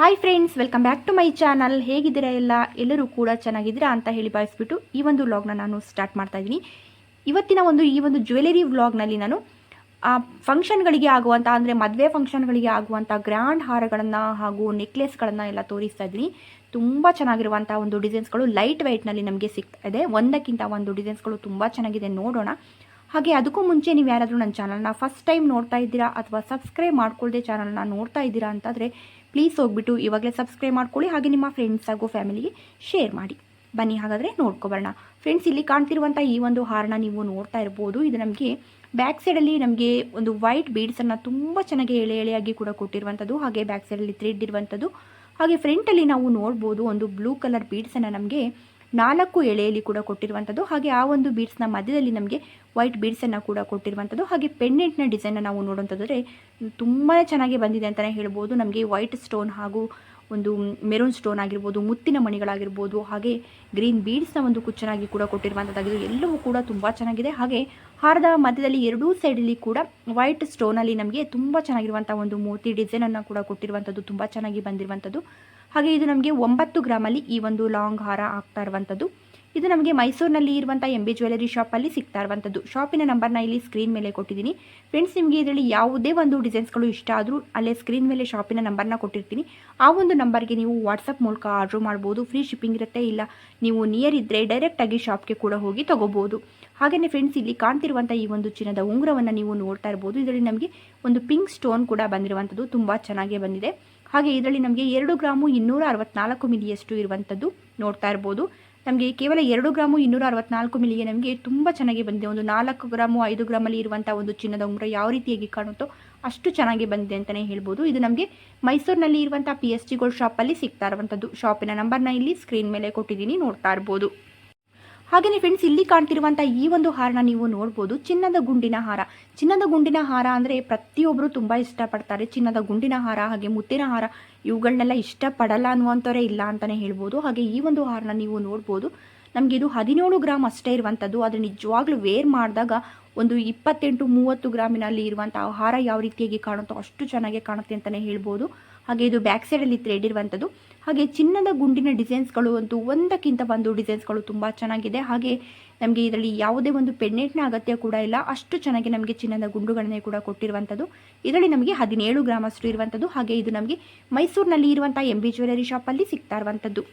Hi friends welcome back to my channel ಹೇಗಿದ್ದೀರಾ ಎಲ್ಲ? ಎಲ್ಲರೂ ಕೂಡ ಚೆನ್ನಾಗಿದ್ದೀರಾ ಅಂತ ಹೇಳಿ ಭಾವಿಸ್ಬಿಟ್ಟು ಈ ಒಂದು ವ್ಲಾಗ್ನ ನಾನು ಸ್ಟಾರ್ಟ್ ಮಾಡ್ತಾ ಇದ್ದೀನಿ. ಇವತ್ತಿನ ಒಂದು ಈ ಒಂದು ಜ್ಯುವೆಲರಿ ವ್ಲಾಗ್ನಲ್ಲಿ ನಾನು, ಆ ಫಂಕ್ಷನ್ಗಳಿಗೆ ಆಗುವಂಥ ಅಂದರೆ ಮದುವೆ ಫಂಕ್ಷನ್ಗಳಿಗೆ ಆಗುವಂಥ ಗ್ರ್ಯಾಂಡ್ ಹಾರಗಳನ್ನು ಹಾಗೂ ನೆಕ್ಲೆಸ್ಗಳನ್ನು ಎಲ್ಲ ತೋರಿಸ್ತಾ ಇದ್ದೀನಿ. ತುಂಬ ಚೆನ್ನಾಗಿರುವಂಥ ಒಂದು ಡಿಸೈನ್ಸ್ಗಳು ಲೈಟ್ ವೆಯ್ಟ್ನಲ್ಲಿ ನಮಗೆ ಸಿಗ್ತಾ ಇದೆ. ಒಂದಕ್ಕಿಂತ ಒಂದು ಡಿಸೈನ್ಸ್ಗಳು ತುಂಬ ಚೆನ್ನಾಗಿದೆ, ನೋಡೋಣ. ಹಾಗೆ ಅದಕ್ಕೂ ಮುಂಚೆ ನೀವು ಯಾರಾದರೂ ನನ್ನ ಚಾನಲ್ನ ಫಸ್ಟ್ ಟೈಮ್ ನೋಡ್ತಾ ಇದ್ದೀರಾ ಅಥವಾ ಸಬ್ಸ್ಕ್ರೈಬ್ ಮಾಡ್ಕೊಳ್ಳದೆ ಚಾನಲ್ನ ನೋಡ್ತಾ ಇದ್ದೀರಾ ಅಂತಂದರೆ ಪ್ಲೀಸ್ ಹೋಗ್ಬಿಟ್ಟು ಇವಾಗಲೇ ಸಬ್ಸ್ಕ್ರೈಬ್ ಮಾಡ್ಕೊಳ್ಳಿ ಹಾಗೆ ನಿಮ್ಮ ಫ್ರೆಂಡ್ಸ್ ಹಾಗೂ ಫ್ಯಾಮಿಲಿಗೆ ಶೇರ್ ಮಾಡಿ. ಬನ್ನಿ ಹಾಗಾದರೆ ನೋಡ್ಕೊಬರೋಣ. ಫ್ರೆಂಡ್ಸ್ ಇಲ್ಲಿ ಕಾಣ್ತಿರುವಂಥ ಈ ಒಂದು ಹಾರನ ನೀವು ನೋಡ್ತಾ ಇರ್ಬೋದು. ಇದು ನಮಗೆ ಬ್ಯಾಕ್ ಸೈಡಲ್ಲಿ ನಮಗೆ ಒಂದು ವೈಟ್ ಬೀಡ್ಸನ್ನು ತುಂಬ ಚೆನ್ನಾಗಿ ಎಳೆ ಎಳೆಯಾಗಿ ಕೂಡ ಕೊಟ್ಟಿರುವಂಥದ್ದು ಹಾಗೆ ಬ್ಯಾಕ್ ಸೈಡಲ್ಲಿ ಥ್ರೆಡ್ ಇರುವಂಥದ್ದು ಹಾಗೆ ಫ್ರಂಟಲ್ಲಿ ನಾವು ನೋಡ್ಬೋದು ಒಂದು ಬ್ಲೂ ಕಲರ್ ಬೀಡ್ಸನ್ನು ನಮಗೆ ನಾಲ್ಕು ಎಳೆಯಲ್ಲಿ ಕೂಡ ಕೊಟ್ಟಿರುವಂಥದ್ದು. ಹಾಗೆ ಆ ಒಂದು ಬೀಡ್ಸ್ನ ಮಧ್ಯದಲ್ಲಿ ನಮಗೆ ವೈಟ್ ಬೀಡ್ಸನ್ನು ಕೂಡ ಕೊಟ್ಟಿರುವಂಥದ್ದು. ಹಾಗೆ ಪೆಂಡೆಂಟ್ನ ಡಿಸೈನ್ನ ನಾವು ನೋಡುವಂಥದ್ದರೆ, ತುಂಬಾ ಚೆನ್ನಾಗಿ ಬಂದಿದೆ ಅಂತಲೇ ಹೇಳ್ಬೋದು. ನಮಗೆ ವೈಟ್ ಸ್ಟೋನ್ ಹಾಗೂ ಒಂದು ಮೆರೂನ್ ಸ್ಟೋನ್ ಆಗಿರ್ಬೋದು, ಮುತ್ತಿನ ಮಣಿಗಳಾಗಿರ್ಬೋದು, ಹಾಗೆ ಗ್ರೀನ್ ಬೀಡ್ಸ್ನ ಒಂದು ಕುಚ್ಚನಾಗಿ ಕೂಡ ಕೊಟ್ಟಿರುವಂಥದ್ದಾಗಿದೆ. ಎಲ್ಲವೂ ಕೂಡ ತುಂಬ ಚೆನ್ನಾಗಿದೆ. ಹಾಗೆ ಹಾರದ ಮಧ್ಯದಲ್ಲಿ ಎರಡೂ ಸೈಡಲ್ಲಿ ಕೂಡ ವೈಟ್ ಸ್ಟೋನಲ್ಲಿ ನಮಗೆ ತುಂಬ ಚೆನ್ನಾಗಿರುವಂಥ ಒಂದು ಮೂರ್ತಿ ಡಿಸೈನನ್ನು ಕೂಡ ಕೊಟ್ಟಿರುವಂಥದ್ದು. ತುಂಬ ಚೆನ್ನಾಗಿ ಬಂದಿರುವಂಥದ್ದು. ಹಾಗೆ ಇದು ನಮಗೆ ಒಂಬತ್ತು ಗ್ರಾಮಲ್ಲಿ ಈ ಒಂದು ಲಾಂಗ್ ಹಾರ ಆಗ್ತಾ ಇರುವಂಥದ್ದು ಇದು ನಮಗೆ ಮೈಸೂರಿನಲ್ಲಿ ಇರುವಂಥ ಎಂ ಬಿ ಜ್ಯುವೆಲರಿ ಶಾಪಲ್ಲಿ ಸಿಗ್ತಾ ಇರುವಂಥದ್ದು ಶಾಪಿನ ನಂಬರ್ನ ಇಲ್ಲಿ ಸ್ಕ್ರೀನ್ ಮೇಲೆ ಕೊಟ್ಟಿದ್ದೀನಿ. ಫ್ರೆಂಡ್ಸ್ ನಿಮಗೆ ಇದರಲ್ಲಿ ಯಾವುದೇ ಒಂದು ಡಿಸೈನ್ಸ್ಗಳು ಇಷ್ಟ ಆದರೂ ಅಲ್ಲೇ ಸ್ಕ್ರೀನ್ ಮೇಲೆ ಶಾಪಿನ ನಂಬರ್ನ ಕೊಟ್ಟಿರ್ತೀನಿ. ಆ ಒಂದು ನಂಬರ್ಗೆ ನೀವು ವಾಟ್ಸಪ್ ಮೂಲಕ ಆರ್ಡ್ರ್ ಮಾಡ್ಬೋದು. ಫ್ರೀ ಶಿಪ್ಪಿಂಗ್ ಇರುತ್ತೆ. ಇಲ್ಲ, ನೀವು ನಿಯರ್ ಇದ್ದರೆ ಡೈರೆಕ್ಟಾಗಿ ಶಾಪ್ಗೆ ಕೂಡ ಹೋಗಿ ತೊಗೋಬೋದು. ಹಾಗೆಯೇ ಫ್ರೆಂಡ್ಸ್ ಇಲ್ಲಿ ಕಾಣ್ತಿರುವಂಥ ಈ ಒಂದು ಚಿನ್ನದ ಉಂಗುರವನ್ನು ನೀವು ನೋಡ್ತಾ ಇರ್ಬೋದು. ಇದರಲ್ಲಿ ನಮಗೆ ಒಂದು ಪಿಂಕ್ ಸ್ಟೋನ್ ಕೂಡ ಬಂದಿರುವಂಥದ್ದು ತುಂಬ ಚೆನ್ನಾಗೇ ಬಂದಿದೆ. ಹಾಗೆ ಇದರಲ್ಲಿ ನಮಗೆ ಎರಡು ಗ್ರಾಮು ಇನ್ನೂರ ಅರವತ್ನಾಲ್ಕು ಮಿಲಿಯಷ್ಟು ಇರುವಂಥದ್ದು ನೋಡ್ತಾ ಇರ್ಬೋದು. ನಮಗೆ ಕೇವಲ ಎರಡು ಗ್ರಾಮು ಇನ್ನೂರ ಅರವತ್ನಾಲ್ಕು ಮಿಲಿಗೆ ನಮಗೆ ತುಂಬ ಚೆನ್ನಾಗಿ ಬಂದಿದೆ. ಒಂದು ನಾಲ್ಕು ಗ್ರಾಮು ಐದು ಗ್ರಾಮಲ್ಲಿ ಇರುವಂಥ ಒಂದು ಚಿನ್ನದ ಉಂಗುರ ಯಾವ ರೀತಿಯಾಗಿ ಕಾಣುತ್ತೋ ಅಷ್ಟು ಚೆನ್ನಾಗಿ ಬಂದಿದೆ ಅಂತಲೇ ಹೇಳ್ಬೋದು. ಇದು ನಮಗೆ ಮೈಸೂರಿನಲ್ಲಿ ಇರುವಂಥ ಪಿ ಎಸ್ ಟಿ ಗೋಲ್ಡ್ ಶಾಪಲ್ಲಿ ಸಿಗ್ತಾ ಇರುವಂಥದ್ದು. ಶಾಪಿನ ನಂಬರ್ನ ಇಲ್ಲಿ ಸ್ಕ್ರೀನ್ ಮೇಲೆ ಕೊಟ್ಟಿದ್ದೀನಿ, ನೋಡ್ತಾ ಇರ್ಬೋದು. ಹಾಗೆಯೇ ಫ್ರೆಂಡ್ಸ್ ಇಲ್ಲಿ ಕಾಣ್ತಿರುವಂತಹ ಈ ಒಂದು ಹಾರನ ನೀವು ನೋಡ್ಬೋದು. ಚಿನ್ನದ ಗುಂಡಿನ ಹಾರ. ಚಿನ್ನದ ಗುಂಡಿನ ಹಾರ ಅಂದರೆ ಪ್ರತಿಯೊಬ್ಬರು ಇಷ್ಟ ಇಷ್ಟಪಡ್ತಾರೆ. ಚಿನ್ನದ ಗುಂಡಿನ ಹಾರ, ಹಾಗೆ ಮುತ್ತಿನ ಹಾರ ಇವುಗಳನ್ನೆಲ್ಲ ಇಷ್ಟಪಡಲ್ಲ ಅನ್ನುವಂಥವರೇ ಇಲ್ಲ ಅಂತಾನೆ ಹೇಳ್ಬೋದು. ಹಾಗೆ ಈ ಒಂದು ಹಾರನ ನೀವು ನೋಡ್ಬೋದು. ನಮಗೆ ಇದು ಹದಿನೇಳು ಗ್ರಾಮ್ ಅಷ್ಟೇ ಇರುವಂಥದ್ದು ಆದರೆ ನಿಜವಾಗ್ಲೂ ವೇರ್ ಮಾಡಿದಾಗ ಒಂದು ಇಪ್ಪತ್ತೆಂಟು ಮೂವತ್ತು ಗ್ರಾಮಿನಲ್ಲಿ ಇರುವಂಥ ಆಹಾರ ಯಾವ ರೀತಿಯಾಗಿ ಕಾಣುತ್ತೋ ಅಷ್ಟು ಚೆನ್ನಾಗಿ ಕಾಣುತ್ತೆ ಅಂತಲೇ ಹೇಳ್ಬೋದು. ಹಾಗೆ ಇದು ಬ್ಯಾಕ್ ಸೈಡಲ್ಲಿ ಥ್ರೆಡ್ ಇರುವಂಥದ್ದು ಹಾಗೆ ಚಿನ್ನದ ಗುಂಡಿನ ಡಿಸೈನ್ಸ್ಗಳು ಅಂತೂ ಒಂದಕ್ಕಿಂತ ಒಂದು ಡಿಸೈನ್ಸ್ಗಳು ತುಂಬ ಚೆನ್ನಾಗಿದೆ. ಹಾಗೆ ನಮಗೆ ಇದರಲ್ಲಿ ಯಾವುದೇ ಒಂದು ಪೆಂಡೆಂಟ್ನ ಅಗತ್ಯ ಕೂಡ ಇಲ್ಲ. ಅಷ್ಟು ಚೆನ್ನಾಗಿ ನಮಗೆ ಚಿನ್ನದ ಗುಂಡುಗಳನ್ನೇ ಕೂಡ ಕೊಟ್ಟಿರುವಂಥದ್ದು ಇದರಲ್ಲಿ ನಮಗೆ ಹದಿನೇಳು ಗ್ರಾಮ್ ಅಷ್ಟು ಇರುವಂಥದ್ದು ಹಾಗೆ ಇದು ನಮಗೆ ಮೈಸೂರಿನಲ್ಲಿ ಇರುವಂಥ ಎಂ ಬಿ ಜ್ಯುವೆಲರಿ ಶಾಪಲ್ಲಿ ಸಿಗ್ತಾ ಇರುವಂಥದ್ದು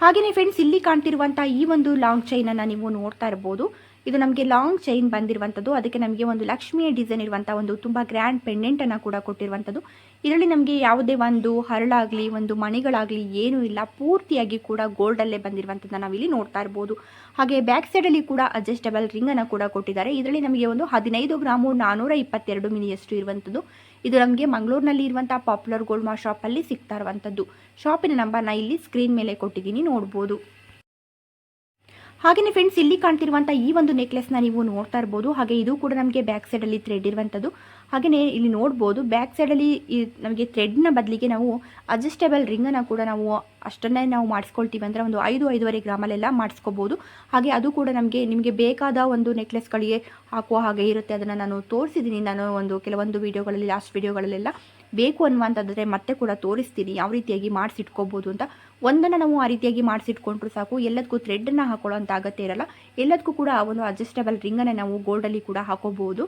ಹಾಗೆಯೇ ಫ್ರೆಂಡ್ಸ್ ಇಲ್ಲಿ ಕಾಣ್ತಿರುವಂಥ ಈ ಒಂದು ಲಾಂಗ್ ಚೈನನ್ನು ನೀವು ನೋಡ್ತಾ ಇರ್ಬೋದು. ಇದು ನಮಗೆ ಲಾಂಗ್ ಚೈನ್ ಬಂದಿರುವಂಥದ್ದು ಅದಕ್ಕೆ ನಮಗೆ ಒಂದು ಲಕ್ಷ್ಮಿಯ ಡಿಸೈನ್ ಇರುವಂಥ ಒಂದು ತುಂಬ ಗ್ರ್ಯಾಂಡ್ ಪೆಂಡೆಂಟನ್ನು ಕೂಡ ಕೊಟ್ಟಿರುವಂಥದ್ದು ಇದರಲ್ಲಿ ನಮಗೆ ಯಾವುದೇ ಒಂದು ಹರಳಾಗಲಿ, ಒಂದು ಮಣಿಗಳಾಗಲಿ ಏನೂ ಇಲ್ಲ. ಪೂರ್ತಿಯಾಗಿ ಕೂಡ ಗೋಲ್ಡಲ್ಲೇ ಬಂದಿರುವಂಥದ್ದನ್ನು ನಾವಿಲ್ಲಿ ನೋಡ್ತಾ ಇರ್ಬೋದು. ಹಾಗೆ ಬ್ಯಾಕ್ ಸೈಡಲ್ಲಿ ಕೂಡ ಅಡ್ಜಸ್ಟಬಲ್ ರಿಂಗನ್ನು ಕೂಡ ಕೊಟ್ಟಿದ್ದಾರೆ. ಇದರಲ್ಲಿ ನಮಗೆ ಒಂದು ಹದಿನೈದು ಗ್ರಾಮು ನಾನ್ನೂರ ಇಪ್ಪತ್ತೆರಡು ಮಿನಿಯಷ್ಟು ಇರುವಂಥದ್ದು ಇದು ನಮಗೆ ಮಂಗಳೂರಿನಲ್ಲಿ ಇರುವಂಥ ಪಾಪ್ಯುಲರ್ ಗೋಲ್ಡ್ ಮಾ ಶಾಪಲ್ಲಿ ಸಿಗ್ತಾ ಇರುವಂಥದ್ದು ಶಾಪಿನ ನಂಬರ್ನ ಇಲ್ಲಿ ಸ್ಕ್ರೀನ್ ಮೇಲೆ ಕೊಟ್ಟಿದ್ದೀನಿ, ನೋಡ್ಬೋದು. ಹಾಗೆಯೇ ಫ್ರೆಂಡ್ಸ್ ಇಲ್ಲಿ ಕಾಣ್ತಿರುವಂಥ ಈ ಒಂದು ನೆಕ್ಲೆಸ್ನ ನೀವು ನೋಡ್ತಾ ಇರ್ಬೋದು. ಹಾಗೆ ಇದು ಕೂಡ ನಮಗೆ ಬ್ಯಾಕ್ ಸೈಡಲ್ಲಿ ಥ್ರೆಡ್ ಇರುವಂಥದ್ದು ಹಾಗೆಯೇ ಇಲ್ಲಿ ನೋಡ್ಬೋದು ಬ್ಯಾಕ್ ಸೈಡಲ್ಲಿ ನಮಗೆ ಥ್ರೆಡ್ನ ಬದಲಿಗೆ ನಾವು ಅಡ್ಜಸ್ಟೇಬಲ್ ರಿಂಗನ್ನು ಕೂಡ ನಾವು ಅಷ್ಟನ್ನೇ ನಾವು ಮಾಡಿಸ್ಕೊಳ್ತೀವಿ ಅಂದರೆ ಒಂದು ಐದು, ಐದುವರೆ ಗ್ರಾಮಲ್ಲೆಲ್ಲ ಮಾಡಿಸ್ಕೋಬೋದು. ಹಾಗೆ ಅದು ಕೂಡ ನಮಗೆ, ನಿಮಗೆ ಬೇಕಾದ ಒಂದು ನೆಕ್ಲೆಸ್ಗಳಿಗೆ ಹಾಕುವ ಹಾಗೆ ಇರುತ್ತೆ. ಅದನ್ನು ನಾನು ತೋರಿಸಿದ್ದೀನಿ ನಾನು ಒಂದು ಕೆಲವೊಂದು ವೀಡಿಯೋಗಳಲ್ಲಿ ಲಾಸ್ಟ್ ವೀಡಿಯೋಗಳಲ್ಲೆಲ್ಲ ಬೇಕು ಅನ್ನುವಂಥದ್ದರೆ ಮತ್ತೆ ಕೂಡ ತೋರಿಸ್ತೀನಿ. ಯಾವ ರೀತಿಯಾಗಿ ಮಾಡಿಸಿಟ್ಕೋಬೋದು ಅಂತ. ಒಂದನ್ನು ನಾವು ಆ ರೀತಿಯಾಗಿ ಮಾಡಿಸಿಟ್ಕೊಂಡ್ರು ಸಾಕು. ಎಲ್ಲದಕ್ಕೂ ಥ್ರೆಡ್ಡನ್ನು ಅಂತ ಅಗತ್ಯ ಇರಲ್ಲ. ಎಲ್ಲದಕ್ಕೂ ಕೂಡ ಆ ಒಂದು ಅಡ್ಜಸ್ಟಬಲ್ ರಿಂಗನ್ನು ನಾವು ಗೋಲ್ಡಲ್ಲಿ ಕೂಡ ಹಾಕೋಬಹುದು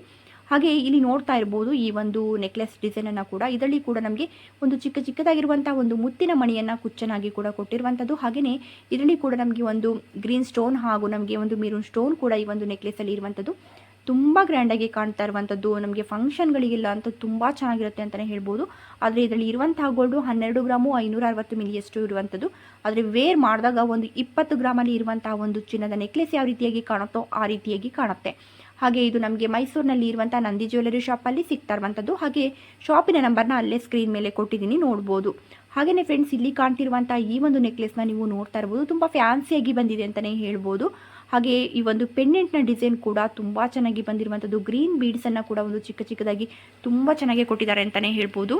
ಹಾಗೆ ಇಲ್ಲಿ ನೋಡ್ತಾ ಇರ್ಬೋದು ಈ ಒಂದು ನೆಕ್ಲೆಸ್ ಡಿಸೈನನ್ನು ಕೂಡ. ಇದರಲ್ಲಿ ಕೂಡ ನಮಗೆ ಒಂದು ಚಿಕ್ಕ ಚಿಕ್ಕದಾಗಿರುವಂಥ ಒಂದು ಮುತ್ತಿನ ಮಣಿಯನ್ನು ಕುಚ್ಚನಾಗಿ ಕೂಡ ಕೊಟ್ಟಿರುವಂಥದ್ದು ಹಾಗೆಯೇ ಇದರಲ್ಲಿ ಕೂಡ ನಮಗೆ ಒಂದು ಗ್ರೀನ್ ಸ್ಟೋನ್ ಹಾಗೂ ನಮಗೆ ಒಂದು ಮೀರೂನ್ ಸ್ಟೋನ್ ಕೂಡ ಈ ಒಂದು ನೆಕ್ಲೆಸಲ್ಲಿ ಇರುವಂಥದ್ದು ತುಂಬ ಗ್ರ್ಯಾಂಡಾಗಿ ಕಾಣ್ತಾ ಇರುವಂಥದ್ದು ನಮಗೆ ಫಂಕ್ಷನ್ಗಳಿಗೆಲ್ಲ ಅಂತ ತುಂಬ ಚೆನ್ನಾಗಿರುತ್ತೆ ಅಂತಲೇ ಹೇಳ್ಬೋದು. ಆದರೆ ಇದರಲ್ಲಿ ಇರುವಂತಹ ಗೋಲ್ಡು ಹನ್ನೆರಡು ಗ್ರಾಮು ಐನೂರ ಅರವತ್ತು ಮಿಲಿಯಷ್ಟು ಇರುವಂಥದ್ದು ಆದರೆ ವೇರ್ ಮಾಡಿದಾಗ ಒಂದು ಇಪ್ಪತ್ತು ಗ್ರಾಮಲ್ಲಿ ಇರುವಂತಹ ಒಂದು ಚಿನ್ನದ ನೆಕ್ಲೆಸ್ ಯಾವ ರೀತಿಯಾಗಿ ಕಾಣುತ್ತೋ ಆ ರೀತಿಯಾಗಿ ಕಾಣುತ್ತೆ. ಹಾಗೆ ಇದು ನಮಗೆ ಮೈಸೂರಿನಲ್ಲಿ ಇರುವಂಥ ನಂದಿ ಜ್ಯುವೆಲರಿ ಶಾಪಲ್ಲಿ ಸಿಗ್ತಾ ಇರುವಂಥದ್ದು ಹಾಗೆ ಶಾಪಿನ ನಂಬರ್ನ ಅಲ್ಲೇ ಸ್ಕ್ರೀನ್ ಮೇಲೆ ಕೊಟ್ಟಿದ್ದೀನಿ, ನೋಡ್ಬೋದು. ಹಾಗೆಯೇ ಫ್ರೆಂಡ್ಸ್ ಇಲ್ಲಿ ಕಾಣ್ತಿರುವಂಥ ಈ ಒಂದು ನೆಕ್ಲೆಸ್ನ ನೀವು ನೋಡ್ತಾ ಇರ್ಬೋದು. ತುಂಬ ಫ್ಯಾನ್ಸಿಯಾಗಿ ಬಂದಿದೆ ಅಂತಲೇ ಹೇಳ್ಬೋದು. ಹಾಗೆ ಈ ಒಂದು ಪೆಂಡೆಂಟ್ನ ಡಿಸೈನ್ ಕೂಡ ತುಂಬ ಚೆನ್ನಾಗಿ ಬಂದಿರುವಂಥದ್ದು ಗ್ರೀನ್ ಬೀಡ್ಸನ್ನು ಕೂಡ ಒಂದು ಚಿಕ್ಕ ಚಿಕ್ಕದಾಗಿ ತುಂಬ ಚೆನ್ನಾಗಿ ಕೊಟ್ಟಿದ್ದಾರೆ ಅಂತಲೇ ಹೇಳ್ಬೋದು.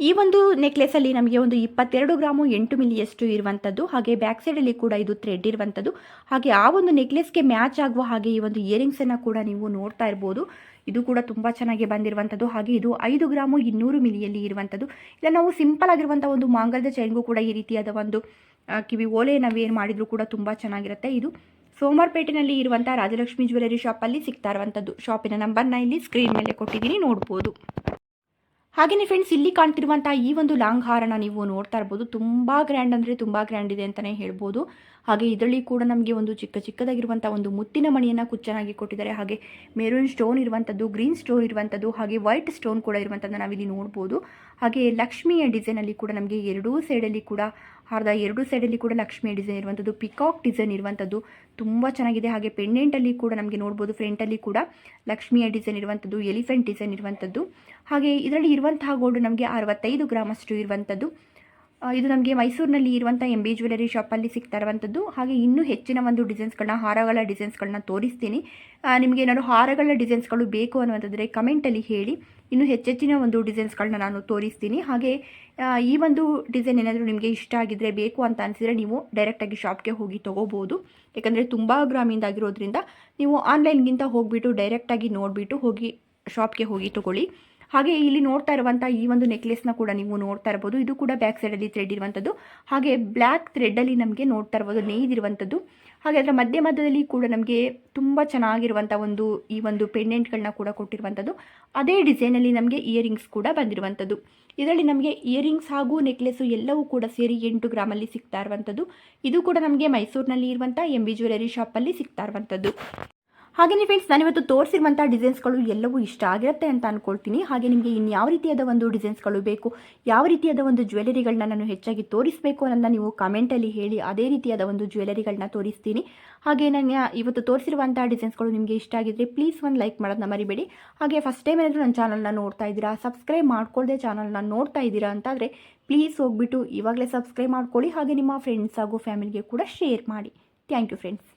ಈ ಒಂದು ನೆಕ್ಲೆಸಲ್ಲಿ ನಮಗೆ ಒಂದು ಇಪ್ಪತ್ತೆರಡು ಗ್ರಾಮು ಎಂಟು ಮಿಲಿಯಷ್ಟು ಇರುವಂಥದ್ದು ಹಾಗೆ ಬ್ಯಾಕ್ ಸೈಡಲ್ಲಿ ಕೂಡ ಇದು ಥ್ರೆಡ್ ಇರುವಂಥದ್ದು ಹಾಗೆ ಆ ಒಂದು ನೆಕ್ಲೆಸ್ಗೆ ಮ್ಯಾಚ್ ಆಗುವ ಹಾಗೆ ಈ ಒಂದು ಇಯರಿಂಗ್ಸನ್ನು ಕೂಡ ನೀವು ನೋಡ್ತಾ ಇರ್ಬೋದು. ಇದು ಕೂಡ ತುಂಬ ಚೆನ್ನಾಗಿ ಬಂದಿರುವಂಥದ್ದು ಹಾಗೆ ಇದು ಐದು ಗ್ರಾಮು ಇನ್ನೂರು ಮಿಲಿಯಲ್ಲಿ ಇರುವಂಥದ್ದು ಇಲ್ಲ, ನಾವು ಸಿಂಪಲ್ ಆಗಿರುವಂಥ ಒಂದು ಮಾಂಗಲ್ಯದ ಚೈನ್ಗೂ ಕೂಡ ಈ ರೀತಿಯಾದ ಒಂದು ಕಿವಿ ಕಿವಿ ನಾವು ಏನು ಮಾಡಿದರೂ ಕೂಡ ತುಂಬ ಚೆನ್ನಾಗಿರುತ್ತೆ. ಇದು ಸೋಮವಾರಪೇಟೆನಲ್ಲಿ ಇರುವಂಥ ರಾಜಲಕ್ಷ್ಮಿ ಜ್ಯುವೆಲರಿ ಶಾಪಲ್ಲಿ ಸಿಗ್ತಾ ಇರುವಂಥದ್ದು ಶಾಪಿನ ನಂಬರ್ನ ಇಲ್ಲಿ ಸ್ಕ್ರೀನ್ ಮೇಲೆ ಕೊಟ್ಟಿದ್ದೀನಿ, ನೋಡ್ಬೋದು. ಹಾಗೆಯೇ ಫ್ರೆಂಡ್ಸ್ ಇಲ್ಲಿ ಕಾಣ್ತಿರುವಂಥ ಈ ಒಂದು ಲಾಂಗ್ ಹಾರನ ನೀವು ನೋಡ್ತಾ ಇರ್ಬೋದು. ತುಂಬ ಗ್ರ್ಯಾಂಡ್ ಅಂದರೆ ತುಂಬ ಗ್ರ್ಯಾಂಡ್ ಇದೆ ಅಂತಲೇ ಹೇಳ್ಬೋದು. ಹಾಗೆ ಇದರಲ್ಲಿ ಕೂಡ ನಮಗೆ ಒಂದು ಚಿಕ್ಕ ಚಿಕ್ಕದಾಗಿರುವಂಥ ಒಂದು ಮುತ್ತಿನ ಮಣಿಯನ್ನು ಕುಚ್ಚನಾಗಿ ಕೊಟ್ಟಿದ್ದಾರೆ. ಹಾಗೆ ಮೆರೂನ್ ಸ್ಟೋನ್ ಇರುವಂಥದ್ದು ಗ್ರೀನ್ ಸ್ಟೋನ್ ಇರುವಂಥದ್ದು ಹಾಗೆ ವೈಟ್ ಸ್ಟೋನ್ ಕೂಡ ಇರುವಂಥದ್ದು ನಾವಿಲ್ಲಿ ನೋಡ್ಬೋದು. ಹಾಗೆ ಲಕ್ಷ್ಮಿಯ ಡಿಸೈನಲ್ಲಿ ಕೂಡ ನಮಗೆ ಎರಡೂ ಸೈಡಲ್ಲಿ ಕೂಡ ಹಾರದ ಎರಡೂ ಸೈಡಲ್ಲಿ ಕೂಡ ಲಕ್ಷ್ಮಿಯ ಡಿಸೈನ್ ಇರುವಂಥದ್ದು ಪಿಕಾಕ್ ಡಿಸೈನ್ ಇರುವಂಥದ್ದು ತುಂಬ ಚೆನ್ನಾಗಿದೆ. ಹಾಗೆ ಪೆಂಡೆಂಟಲ್ಲಿ ಕೂಡ ನಮಗೆ ನೋಡ್ಬೋದು ಫ್ರಂಟಲ್ಲಿ ಕೂಡ ಲಕ್ಷ್ಮಿಯ ಡಿಸೈನ್ ಇರುವಂಥದ್ದು ಎಲಿಫೆಂಟ್ ಡಿಸೈನ್ ಇರುವಂಥದ್ದು ಹಾಗೆ ಇದರಲ್ಲಿ ಇರುವಂತಹ ಗೋಲ್ಡ್ ನಮಗೆ ಅರವತ್ತೈದು ಗ್ರಾಮ್ ಅಷ್ಟು ಇರುವಂಥದ್ದು ಇದು ನಮಗೆ ಮೈಸೂರಿನಲ್ಲಿ ಇರುವಂಥ ಎಂ ಬಿ ಜ್ಯುವೆಲರಿ ಶಾಪಲ್ಲಿ ಸಿಗ್ತಾ ಇರುವಂಥದ್ದು ಹಾಗೆ ಇನ್ನೂ ಹೆಚ್ಚಿನ ಒಂದು ಡಿಸೈನ್ಸ್ಗಳನ್ನ ಹಾರಗಳ ಡಿಸೈನ್ಸ್ಗಳನ್ನ ತೋರಿಸ್ತೀನಿ. ನಿಮಗೆ ಏನಾದರೂ ಹಾರಗಳ ಡಿಸೈನ್ಸ್ಗಳು ಬೇಕು ಅನ್ನುವಂಥದ್ರೆ ಕಮೆಂಟಲ್ಲಿ ಹೇಳಿ. ಇನ್ನೂ ಹೆಚ್ಚೆಚ್ಚಿನ ಒಂದು ಡಿಸೈನ್ಸ್ಗಳನ್ನ ನಾನು ತೋರಿಸ್ತೀನಿ. ಹಾಗೆ ಈ ಒಂದು ಡಿಸೈನ್ ಏನಾದರೂ ನಿಮಗೆ ಇಷ್ಟ ಆಗಿದ್ರೆ ಬೇಕು ಅಂತ ಅನಿಸಿದರೆ ನೀವು ಡೈರೆಕ್ಟಾಗಿ ಶಾಪ್ಗೆ ಹೋಗಿ ತೊಗೋಬೋದು. ಯಾಕಂದರೆ ತುಂಬ ಗ್ರಾಮಿಂದ ಆಗಿರೋದ್ರಿಂದ ನೀವು ಆನ್ಲೈನ್ಗಿಂತ ಹೋಗಿಬಿಟ್ಟು ಡೈರೆಕ್ಟಾಗಿ ನೋಡಿಬಿಟ್ಟು ಹೋಗಿ ಶಾಪ್ಗೆ ಹೋಗಿ ತೊಗೊಳ್ಳಿ. ಹಾಗೆ ಇಲ್ಲಿ ನೋಡ್ತಾ ಇರುವಂತಹ ಈ ಒಂದು ನೆಕ್ಲೆಸ್ನ ಕೂಡ ನೀವು ನೋಡ್ತಾ ಇರಬಹುದು ಇದು ಕೂಡ ಬ್ಯಾಕ್ ಸೈಡಲ್ಲಿ ಥ್ರೆಡ್ ಇರುವಂಥದ್ದು ಹಾಗೆ ಬ್ಲ್ಯಾಕ್ ಥ್ರೆಡ್ಡಲ್ಲಿ ನಮಗೆ ನೋಡ್ತಾ ಇರ್ಬೋದು ನೇಯ್ದಿರುವಂಥದ್ದು ಹಾಗೆ ಅದರ ಮಧ್ಯ ಮಧ್ಯದಲ್ಲಿ ಕೂಡ ನಮಗೆ ತುಂಬ ಚೆನ್ನಾಗಿರುವಂಥ ಒಂದು ಈ ಒಂದು ಪೆಂಡೆಂಟ್ಗಳನ್ನ ಕೂಡ ಕೊಟ್ಟಿರುವಂಥದ್ದು ಅದೇ ಡಿಸೈನಲ್ಲಿ ನಮಗೆ ಇಯರಿಂಗ್ಸ್ ಕೂಡ ಬಂದಿರುವಂಥದ್ದು ಇದರಲ್ಲಿ ನಮಗೆ ಇಯರಿಂಗ್ಸ್ ಹಾಗೂ ನೆಕ್ಲೆಸ್ಸು ಎಲ್ಲವೂ ಕೂಡ ಸೇರಿ ಎಂಟು ಗ್ರಾಮಲ್ಲಿ ಸಿಗ್ತಾ ಇರುವಂಥದ್ದು ಇದು ಕೂಡ ನಮಗೆ ಮೈಸೂರಿನಲ್ಲಿ ಇರುವಂಥ ಎಂ ಬಿ ಜ್ಯುವೆಲರಿ ಶಾಪಲ್ಲಿ ಸಿಗ್ತಾ ಇರುವಂಥದ್ದು ಹಾಗೆಯೇ ಫ್ರೆಂಡ್ಸ್ ನಾನಿವತ್ತು ತೋರಿಸಿರುವಂಥ ಡಿಸೈನ್ಸ್ಗಳು ಎಲ್ಲವೂ ಇಷ್ಟ ಆಗಿರುತ್ತೆ ಅಂತ ಅನ್ಕೊಳ್ತೀನಿ. ಹಾಗೆ ನಿಮಗೆ ಇನ್ಯಾವ ರೀತಿಯಾದ ಒಂದು ಡಿಸೈನ್ಸ್ಗಳು ಬೇಕು, ಯಾವ ರೀತಿಯಾದ ಒಂದು ಜ್ಯುವೆಲರಿಗಳನ್ನ ನಾನು ಹೆಚ್ಚಾಗಿ ತೋರಿಸಬೇಕು ಅನ್ನೋದನ್ನ ನೀವು ಕಮೆಂಟಲ್ಲಿ ಹೇಳಿ ಅದೇ ರೀತಿಯಾದ ಒಂದು ಜ್ಯುವೆಲರಿಗಳನ್ನ ತೋರಿಸ್ತೀನಿ. ಹಾಗೆ ನಾನು ಇವತ್ತು ತೋರಿಸಿರುವಂಥ ಡಿಸೈನ್ಸ್ಗಳು ನಿಮಗೆ ಇಷ್ಟ ಆಗಿದ್ರೆ ಪ್ಲೀಸ್ ಒಂದು ಲೈಕ್ ಮಾಡೋದನ್ನ ಮರಿಬೇಡಿ. ಹಾಗೆ ಫಸ್ಟ್ ಟೈಮ್ ಏನಾದರೂ ನನ್ನ ಚಾನಲ್ನ ನೋಡ್ತಾ ಇದ್ದೀರಾ ಸಬ್ಸ್ಕ್ರೈಬ್ ಮಾಡ್ಕೊಳ್ಳದೆ ಚಾನಲ್ನ ನೋಡ್ತಾ ಇದ್ದೀರಾ ಅಂತಾದರೆ ಪ್ಲೀಸ್ ಹೋಗ್ಬಿಟ್ಟು ಇವಾಗಲೇ ಸಬ್ಸ್ಕ್ರೈಬ್ ಮಾಡ್ಕೊಳ್ಳಿ, ಹಾಗೆ ನಿಮ್ಮ ಫ್ರೆಂಡ್ಸ್ ಹಾಗೂ ಫ್ಯಾಮಿಲಿಗೆ ಕೂಡ ಶೇರ್ ಮಾಡಿ. Thank you friends